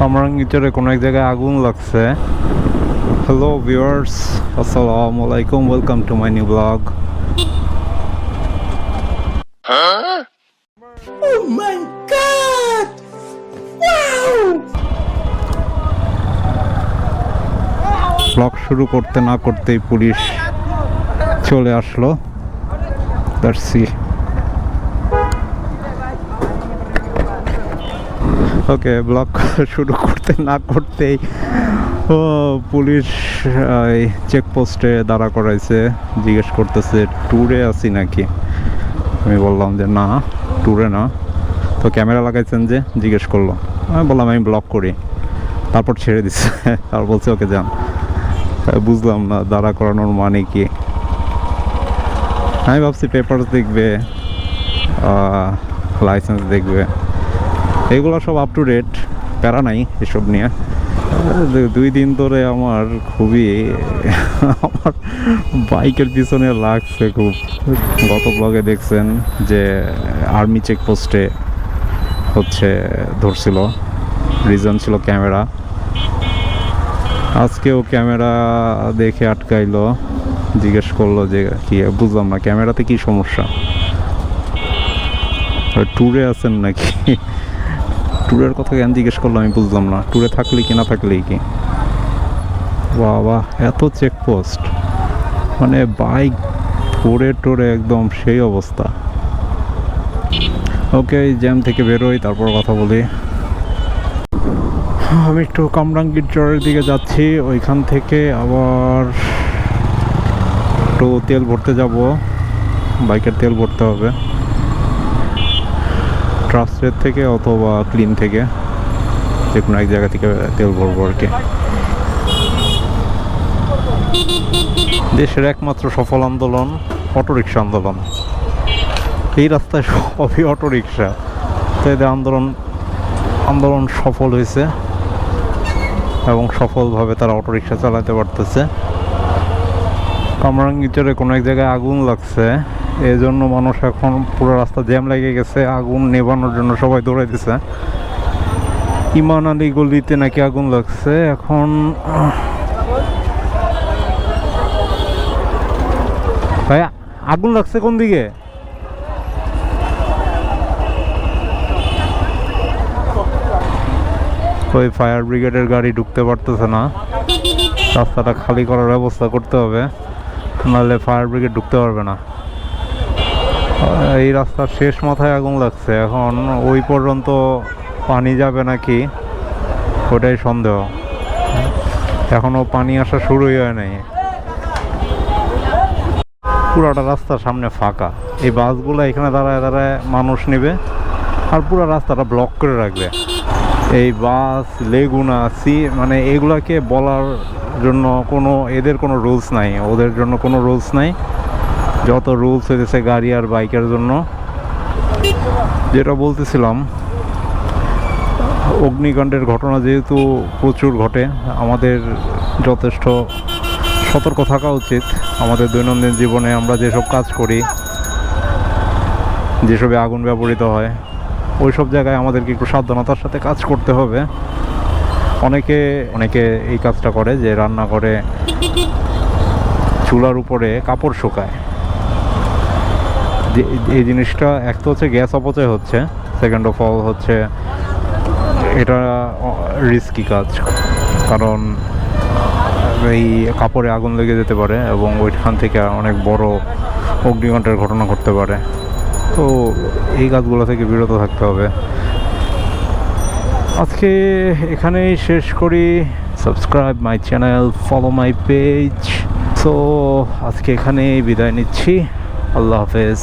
কামরাঙ্গিচরে কোনো এক জায়গায় আগুন লাগছে। হ্যালো ভিউয়ার্স আসসালামু আলাইকুম welcome to my new blog! Blog শুরু করতে না করতেই পুলিশ চলে আসলো। দার্সি ওকে ব্লগ শুরু করতে না করতেই, ও পুলিশ চেকপোস্টে দাঁড়া করাইছে। জিজ্ঞেস করতেছে, ট্যুরে আছি নাকি? আমি বললাম যে, না, ট্যুরে না। তো ক্যামেরা লাগাইছেন যে, জিজ্ঞেস করল। আমি বললাম, আমি ব্লগ করি। তারপর ছেড়ে দিচ্ছে আর বলছে, ওকে, যান। বুঝলাম না, দাঁড়া করানোর মানে কি? আমি ভাবছি পেপার দেখবে লাইসেন্স দেখবে। এগুলো সব আপ টু ডেট প্যারা নাই এসব নিয়ে। দুই দিন ধরে আমার খুবই, আমার বাইকের পিছনে লাগছে খুব। গত ব্লগে দেখছেন যে আর্মি চেকপোস্টে হচ্ছে ধরছিল রিজন ছিল ক্যামেরা আজকেও ক্যামেরা দেখে আটকাইলো, জিজ্ঞেস করল যে কি, বুঝলাম না ক্যামেরাতে কি সমস্যা? ট্যুরে আছেন নাকি? ট্যুরের কথা কেন জিজ্ঞেস করল আমি বুঝলাম না। ট্যুরে থাকলে কি, না থাকলেই কি? বাবা, এত চেকপোস্ট মানে বাইক ধরে টোরে একদম সেই অবস্থা। ওকে জ্যাম থেকে বেরোই, তারপর কথা বলি। আমি একটু কামরাঙ্গীর চরের দিকে যাচ্ছি, ওইখান থেকে আবার একটু তেল ভরতে যাব। বাইকের তেল ভরতে হবে। ট্রাস্টের থেকে অথবা ক্লিন থেকে যে কোনো এক জায়গা থেকে তেল ভরবো আর কি। দেশের একমাত্র সফল আন্দোলন অটোরিকশা আন্দোলন। এই রাস্তায় সবই অটোরিকশা। তো এদের আন্দোলন আন্দোলন সফল হয়েছে এবং সফলভাবে তারা অটোরিকশা চালাতে পারতেছে। কামরাঙ্গিচরে কোনো এক জায়গায় আগুন লাগছে। এই জন্য মানুষ এখন পুরো রাস্তা জ্যাম লেগে গেছে, আগুন নেভানোর জন্য সবাই দৌড়াইতেছে ইমান আলী গলিতে নাকি আগুন লাগছে, এখন ভাই আগুন লাগছে কোন দিকে? ওই ফায়ার ব্রিগেডের গাড়ি ঢুকতে পারতেছে না। রাস্তাটা খালি করার ব্যবস্থা করতে হবে, নাহলে ফায়ার ব্রিগেড ঢুকতে পারবে না। এই রাস্তার শেষ মাথায় আগুন লাগছে। এখন ওই পর্যন্ত পানি যাবে নাকি, ওটাই সন্দেহ। এখনও পানি আসা শুরুই হয় নাই। পুরাটা রাস্তার সামনে ফাঁকা। এই বাসগুলো এখানে দাঁড়ায় দাঁড়ায় মানুষ নেবে আর পুরো রাস্তাটা ব্লক করে রাখবে। এই বাস, লেগুনা, সি মানে এগুলাকে বলার জন্য কোনো, এদের কোনো রুলস নাই। ওদের জন্য কোনো রুলস নাই। যত রুলস হয়েছে গাড়ি আর বাইকের জন্য, যেটা বলতেছিলাম, অগ্নিকাণ্ডের ঘটনা যেহেতু প্রচুর ঘটে, আমাদের যথেষ্ট সতর্ক থাকা উচিত। আমাদের দৈনন্দিন জীবনে আমরা যেসব কাজ করি, যেসবে আগুন ব্যবহৃত হয় ওই সব জায়গায় আমাদেরকে একটু সাবধানতার সাথে কাজ করতে হবে। অনেকে অনেকে এই কাজটা করে যে রান্না করে চুলার উপরে কাপড় শুকায়। এই জিনিসটা এক তো হচ্ছে গ্যাস অপচয় হচ্ছে সেকেন্ড অফ অল হচ্ছে এটা রিস্কি কাজ। কারণ এই কাপড়ে আগুন লেগে যেতে পারে এবং ওইখান থেকে অনেক বড় অগ্নিকাণ্ডের ঘটনা ঘটতে পারে। তো এই কাজগুলো থেকে বিরত থাকতে হবে। আজকে এখানেই শেষ করি। Subscribe my channel follow my page so আজকে এখানেই বিদায় নিচ্ছি। আল্লাহ হাফেজ